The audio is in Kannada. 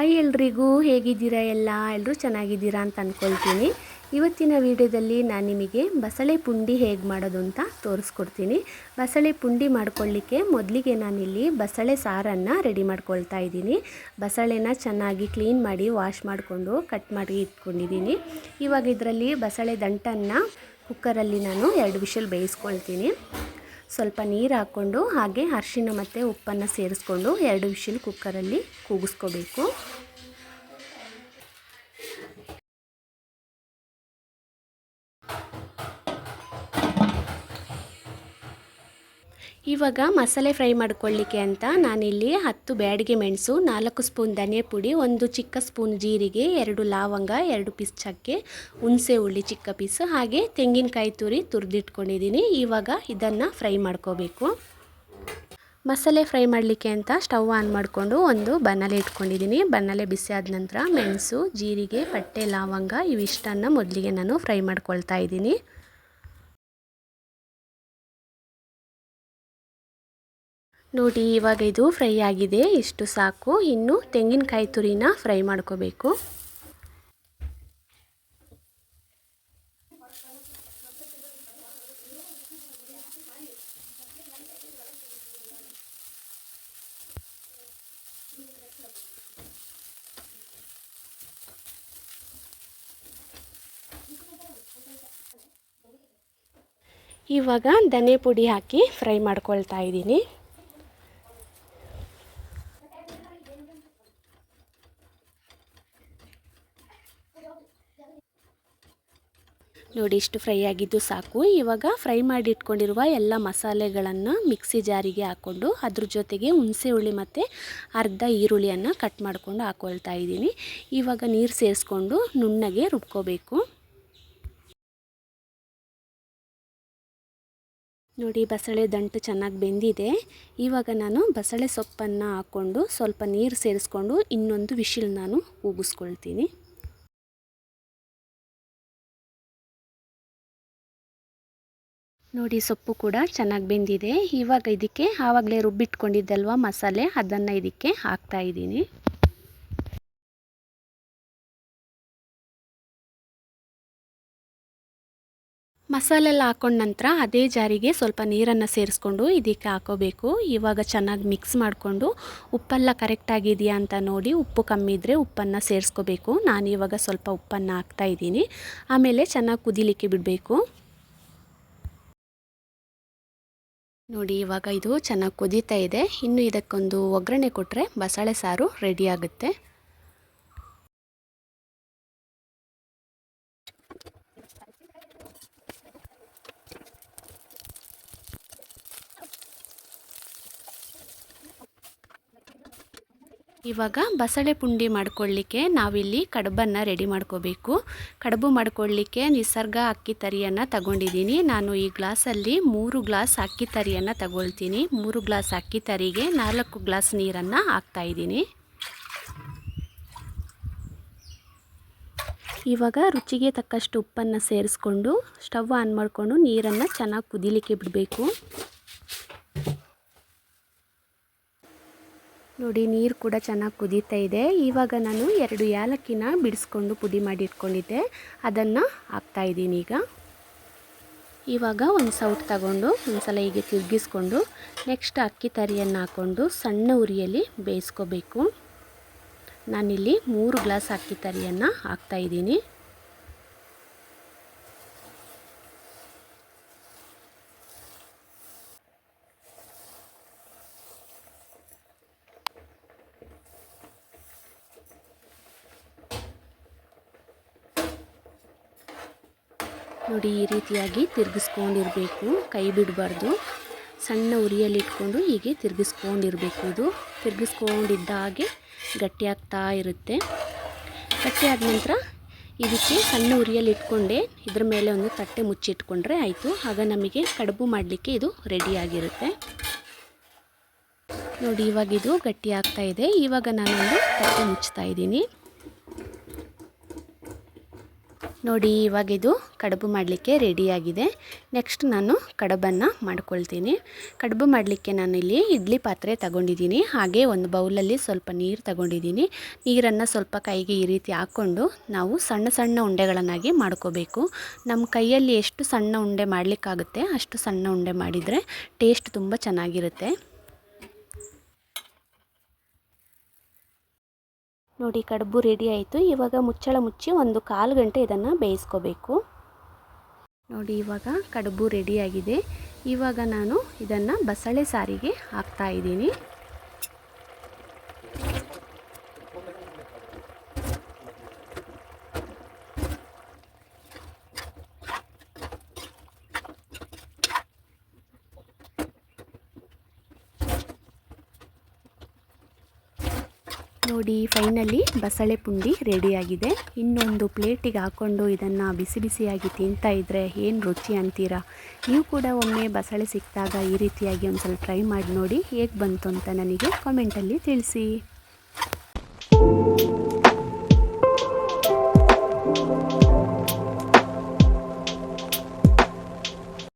ಹಾಯ್ ಎಲ್ರಿಗೂ, ಹೇಗಿದ್ದೀರಾ ಎಲ್ಲ? ಎಲ್ಲರೂ ಚೆನ್ನಾಗಿದ್ದೀರಾ ಅಂತ ಅಂದ್ಕೊಳ್ತೀನಿ ಇವತ್ತಿನ ವಿಡಿಯೋದಲ್ಲಿ ನಾನು ನಿಮಗೆ ಬಸಳೆ ಪುಂಡಿ ಹೇಗೆ ಮಾಡೋದು ಅಂತ ತೋರಿಸ್ಕೊಡ್ತೀನಿ. ಬಸಳೆ ಪುಂಡಿ ಮಾಡ್ಕೊಳ್ಳಿಕ್ಕೆ ಮೊದಲಿಗೆ ನಾನಿಲ್ಲಿ ಬಸಳೆ ಸಾರನ್ನು ರೆಡಿ ಮಾಡ್ಕೊಳ್ತಾ ಇದ್ದೀನಿ. ಬಸಳೆನ ಚೆನ್ನಾಗಿ ಕ್ಲೀನ್ ಮಾಡಿ, ವಾಶ್ ಮಾಡಿಕೊಂಡು, ಕಟ್ ಮಾಡಿ ಇಟ್ಕೊಂಡಿದ್ದೀನಿ. ಇವಾಗ ಇದರಲ್ಲಿ ಬಸಳೆ ದಂಟನ್ನು ಕುಕ್ಕರಲ್ಲಿ ನಾನು ಎರಡು ವಿಷಲ್ ಬೇಯಿಸ್ಕೊಳ್ತೀನಿ. ಸ್ವಲ್ಪ ನೀರು ಹಾಕ್ಕೊಂಡು ಹಾಗೆ ಅರಿಶಿನ ಮತ್ತು ಉಪ್ಪನ್ನು ಸೇರಿಸ್ಕೊಂಡು ಎರಡು ವಿಷಿಲ್ ಕುಕ್ಕರಲ್ಲಿ ಕೂಗಿಸ್ಕೋಬೇಕು. ಇವಾಗ ಮಸಾಲೆ ಫ್ರೈ ಮಾಡ್ಕೊಳ್ಳಿಕ್ಕೆ ಅಂತ ನಾನಿಲ್ಲಿ ಹತ್ತು ಬ್ಯಾಡಿಗೆ ಮೆಣಸು, ನಾಲ್ಕು ಸ್ಪೂನ್ ಧನಿಯಾ ಪುಡಿ, ಒಂದು ಚಿಕ್ಕ ಸ್ಪೂನ್ ಜೀರಿಗೆ, ಎರಡು ಲವಂಗ, ಎರಡು ಪೀಸ್ ಚಕ್ಕೆ, ಹುಣಸೆ ಹುಳಿ ಚಿಕ್ಕ ಪೀಸ್, ಹಾಗೆ ತೆಂಗಿನಕಾಯಿ ತುರಿ ತುರಿದಿಟ್ಕೊಂಡಿದ್ದೀನಿ. ಇವಾಗ ಇದನ್ನು ಫ್ರೈ ಮಾಡ್ಕೋಬೇಕು. ಮಸಾಲೆ ಫ್ರೈ ಮಾಡಲಿಕ್ಕೆ ಅಂತ ಸ್ಟವ್ ಆನ್ ಮಾಡಿಕೊಂಡು ಒಂದು ಬನ್ನಲೆ ಇಟ್ಕೊಂಡಿದ್ದೀನಿ. ಬನ್ನಲೆ ಬಿಸಿ ಆದ ನಂತರ ಮೆಣಸು, ಜೀರಿಗೆ, ಪಟ್ಟೆ, ಲವಂಗ, ಇವಿಷ್ಟನ್ನು ಮೊದಲಿಗೆ ನಾನು ಫ್ರೈ ಮಾಡ್ಕೊಳ್ತಾ ಇದ್ದೀನಿ. ನೋಡಿ, ಇವಾಗ ಇದು ಫ್ರೈ ಆಗಿದೆ. ಇಷ್ಟು ಸಾಕು. ಇನ್ನು ತೆಂಗಿನಕಾಯಿ ತುರಿನ ಫ್ರೈ ಮಾಡ್ಕೋಬೇಕು. ಇವಾಗ ಧನೆ ಪುಡಿ ಹಾಕಿ ಫ್ರೈ ಮಾಡ್ಕೊಳ್ತಾ ಇದ್ದೀನಿ. ನೋಡಿ, ಇಷ್ಟು ಫ್ರೈ ಆಗಿದ್ದು ಸಾಕು. ಇವಾಗ ಫ್ರೈ ಮಾಡಿ ಇಟ್ಕೊಂಡಿರುವ ಎಲ್ಲ ಮಸಾಲೆಗಳನ್ನು ಮಿಕ್ಸಿ ಜಾರಿಗೆ ಹಾಕ್ಕೊಂಡು ಅದ್ರ ಜೊತೆಗೆ ಹುಣಸೆ ಹುಳಿ ಮತ್ತು ಅರ್ಧ ಈರುಳ್ಳಿಯನ್ನು ಕಟ್ ಮಾಡಿಕೊಂಡು ಹಾಕ್ಕೊಳ್ತಾ ಇದ್ದೀನಿ. ಇವಾಗ ನೀರು ಸೇರಿಸ್ಕೊಂಡು ನುಣ್ಣಗೆ ರುಬ್ಕೋಬೇಕು. ನೋಡಿ, ಬಸಳೆ ದಂಟು ಚೆನ್ನಾಗಿ ಬೆಂದಿದೆ. ಇವಾಗ ನಾನು ಬಸಳೆ ಸೊಪ್ಪನ್ನು ಹಾಕ್ಕೊಂಡು ಸ್ವಲ್ಪ ನೀರು ಸೇರಿಸ್ಕೊಂಡು ಇನ್ನೊಂದು ವಿಶಿಲ್ ನಾನು ಕೂಗಿಸ್ಕೊಳ್ತೀನಿ. ನೋಡಿ, ಸೊಪ್ಪು ಕೂಡ ಚೆನ್ನಾಗಿ ಬೆಂದಿದೆ. ಇವಾಗ ಇದಕ್ಕೆ ಆವಾಗಲೇ ರುಬ್ಬಿಟ್ಕೊಂಡಿದ್ದಲ್ವ ಮಸಾಲೆ, ಅದನ್ನು ಇದಕ್ಕೆ ಹಾಕ್ತಾ ಇದ್ದೀನಿ. ಮಸಾಲೆಲ್ಲ ಹಾಕೊಂಡ ನಂತರ ಅದೇ ಜಾರಿಗೆ ಸ್ವಲ್ಪ ನೀರನ್ನು ಸೇರಿಸ್ಕೊಂಡು ಇದಕ್ಕೆ ಹಾಕೋಬೇಕು. ಇವಾಗ ಚೆನ್ನಾಗಿ ಮಿಕ್ಸ್ ಮಾಡಿಕೊಂಡು ಉಪ್ಪೆಲ್ಲ ಕರೆಕ್ಟಾಗಿದೆಯಾ ಅಂತ ನೋಡಿ, ಉಪ್ಪು ಕಮ್ಮಿ ಇದ್ದರೆ ಉಪ್ಪನ್ನು ಸೇರಿಸ್ಕೋಬೇಕು. ನಾನು ಇವಾಗ ಸ್ವಲ್ಪ ಉಪ್ಪನ್ನು ಹಾಕ್ತಾ ಇದ್ದೀನಿ. ಆಮೇಲೆ ಚೆನ್ನಾಗಿ ಕುದಿಲಿಕ್ಕೆ ಬಿಡಬೇಕು. ನೋಡಿ ಇವಾಗ ಇದು ಚೆನ್ನಾಗಿ ಕುದೀತಾ ಇದೆ. ಇನ್ನು ಇದಕ್ಕೊಂದು ಒಗ್ಗರಣೆ ಕೊಟ್ಟರೆ ಬಸಳೆ ಸಾರು ರೆಡಿ ಆಗುತ್ತೆ. ಇವಾಗ ಬಸಳೆ ಪುಂಡಿ ಮಾಡ್ಕೊಳ್ಳಿಕ್ಕೆ ನಾವಿಲ್ಲಿ ಕಡುಬನ್ನು ರೆಡಿ ಮಾಡ್ಕೋಬೇಕು. ಕಡುಬು ಮಾಡ್ಕೊಳ್ಳಿಕ್ಕೆ ನಿಸರ್ಗ ಅಕ್ಕಿ ತರಿಯನ್ನು ತಗೊಂಡಿದ್ದೀನಿ. ನಾನು ಈ ಗ್ಲಾಸಲ್ಲಿ ಮೂರು ಗ್ಲಾಸ್ ಅಕ್ಕಿ ತರಿಯನ್ನು ತಗೊಳ್ತೀನಿ. ಮೂರು ಗ್ಲಾಸ್ ಅಕ್ಕಿ ತರಿಗೆ ನಾಲ್ಕು ಗ್ಲಾಸ್ ನೀರನ್ನು ಹಾಕ್ತಾಯಿದ್ದೀನಿ ಇವಾಗ ರುಚಿಗೆ ತಕ್ಕಷ್ಟು ಉಪ್ಪನ್ನು ಸೇರಿಸ್ಕೊಂಡು ಸ್ಟವ್ ಆನ್ ಮಾಡಿಕೊಂಡು ನೀರನ್ನು ಚೆನ್ನಾಗಿ ಕುದಿಲಿಕ್ಕೆ ಬಿಡಬೇಕು. ನೋಡಿ, ನೀರು ಕೂಡ ಚೆನ್ನಾಗಿ ಕುದೀತಾ ಇದೆ. ಇವಾಗ ನಾನು ಎರಡು ಏಲಕ್ಕಿನ ಬಿಡಿಸ್ಕೊಂಡು ಪುಡಿ ಮಾಡಿ ಇಟ್ಕೊಂಡಿದ್ದೆ. ಅದನ್ನು ಹಾಕ್ತಾಯಿದ್ದೀನಿ ಈಗ. ಇವಾಗ ಒಂದು ಸೌಟ್ ತಗೊಂಡು ಒಂದು ಸಲ ಹೀಗೆ ತಿರುಗಿಸ್ಕೊಂಡು ನೆಕ್ಸ್ಟ್ ಅಕ್ಕಿ ತರಿಯನ್ನು ಹಾಕ್ಕೊಂಡು ಸಣ್ಣ ಉರಿಯಲ್ಲಿ ಬೇಯಿಸ್ಕೋಬೇಕು. ನಾನಿಲ್ಲಿ ಮೂರು ಗ್ಲಾಸ್ ಅಕ್ಕಿ ತರಿಯನ್ನು ಹಾಕ್ತಾಯಿದ್ದೀನಿ ನೋಡಿ ಈ ರೀತಿಯಾಗಿ ತಿರುಗಿಸ್ಕೊಂಡಿರಬೇಕು. ಕೈ ಬಿಡಬಾರ್ದು. ಸಣ್ಣ ಉರಿಯಲ್ಲಿಟ್ಕೊಂಡು ಹೀಗೆ ತಿರುಗಿಸ್ಕೊಂಡಿರಬೇಕು ಇದು. ತಿರುಗಿಸ್ಕೊಂಡಿದ್ದ ಹಾಗೆ ಗಟ್ಟಿಯಾಗ್ತಾ ಇರುತ್ತೆ. ಗಟ್ಟಿಯಾದ ನಂತರ ಇದಕ್ಕೆ ಸಣ್ಣ ಉರಿಯಲ್ಲಿಟ್ಕೊಂಡೆ ಇದ್ರ ಮೇಲೆ ಒಂದು ತಟ್ಟೆ ಮುಚ್ಚಿಟ್ಕೊಂಡ್ರೆ ಆಯಿತು. ಆಗ ನಮಗೆ ಕಡುಬು ಮಾಡಲಿಕ್ಕೆ ಇದು ರೆಡಿಯಾಗಿರುತ್ತೆ ನೋಡಿ ಇವಾಗ ಇದು ಇದೆ. ಇವಾಗ ನಾನೊಂದು ತಟ್ಟೆ ಮುಚ್ತಾ ಇದ್ದೀನಿ. ನೋಡಿ, ಇವಾಗ ಇದು ಕಡುಬು ಮಾಡಲಿಕ್ಕೆ ರೆಡಿಯಾಗಿದೆ ನೆಕ್ಸ್ಟ್ ನಾನು ಕಡುಬನ್ನು ಮಾಡ್ಕೊಳ್ತೀನಿ. ಕಡುಬು ಮಾಡಲಿಕ್ಕೆ ನಾನು ಇಲ್ಲಿ ಇಡ್ಲಿ ಪಾತ್ರೆ ತಗೊಂಡಿದ್ದೀನಿ. ಹಾಗೆ ಒಂದು ಬೌಲಲ್ಲಿ ಸ್ವಲ್ಪ ನೀರು ತಗೊಂಡಿದ್ದೀನಿ. ನೀರನ್ನು ಸ್ವಲ್ಪ ಕೈಗೆ ಈ ರೀತಿ ಹಾಕ್ಕೊಂಡು ನಾವು ಸಣ್ಣ ಸಣ್ಣ ಉಂಡೆಗಳನ್ನಾಗಿ ಮಾಡ್ಕೋಬೇಕು. ನಮ್ಮ ಕೈಯಲ್ಲಿ ಎಷ್ಟು ಸಣ್ಣ ಉಂಡೆ ಮಾಡಲಿಕ್ಕಾಗುತ್ತೆ ಅಷ್ಟು ಸಣ್ಣ ಉಂಡೆ ಮಾಡಿದರೆ ಟೇಸ್ಟ್ ತುಂಬ ಚೆನ್ನಾಗಿರುತ್ತೆ. ನೋಡಿ, ಕಡುಬು ರೆಡಿ ಆಯಿತು. ಇವಾಗ ಮುಚ್ಚಳ ಮುಚ್ಚಿ ಒಂದು ಕಾಲು ಗಂಟೆ ಇದನ್ನು ಬೇಯಿಸ್ಕೋಬೇಕು. ನೋಡಿ, ಇವಾಗ ಕಡುಬು ರೆಡಿಯಾಗಿದೆ ಇವಾಗ ನಾನು ಇದನ್ನು ಬಸಳೆ ಸಾರಿಗೆ ಹಾಕ್ತಾ ಇದ್ದೀನಿ. ನೋಡಿ, ಫೈನಲಿ ಬಸಳೆ ಪುಂಡಿ ರೆಡಿಯಾಗಿದೆ. ಇನ್ನೊಂದು ಪ್ಲೇಟಿಗೆ ಹಾಕ್ಕೊಂಡು ಇದನ್ನು ಬಿಸಿ ಬಿಸಿಯಾಗಿ ತಿಂತಾ ಇದ್ದರೆ ಏನು ರುಚಿ ಅಂತೀರಾ? ನೀವು ಕೂಡ ಒಮ್ಮೆ ಬಸಳೆ ಸಿಕ್ಕಿದಾಗ ಈ ರೀತಿಯಾಗಿ ಒಂದು ಸ್ವಲ್ಪ ಟ್ರೈ ಮಾಡಿ ನೋಡಿ ಹೇಗೆ ಬಂತು ಅಂತ ನನಗೆ ಕಾಮೆಂಟಲ್ಲಿ ತಿಳಿಸಿ.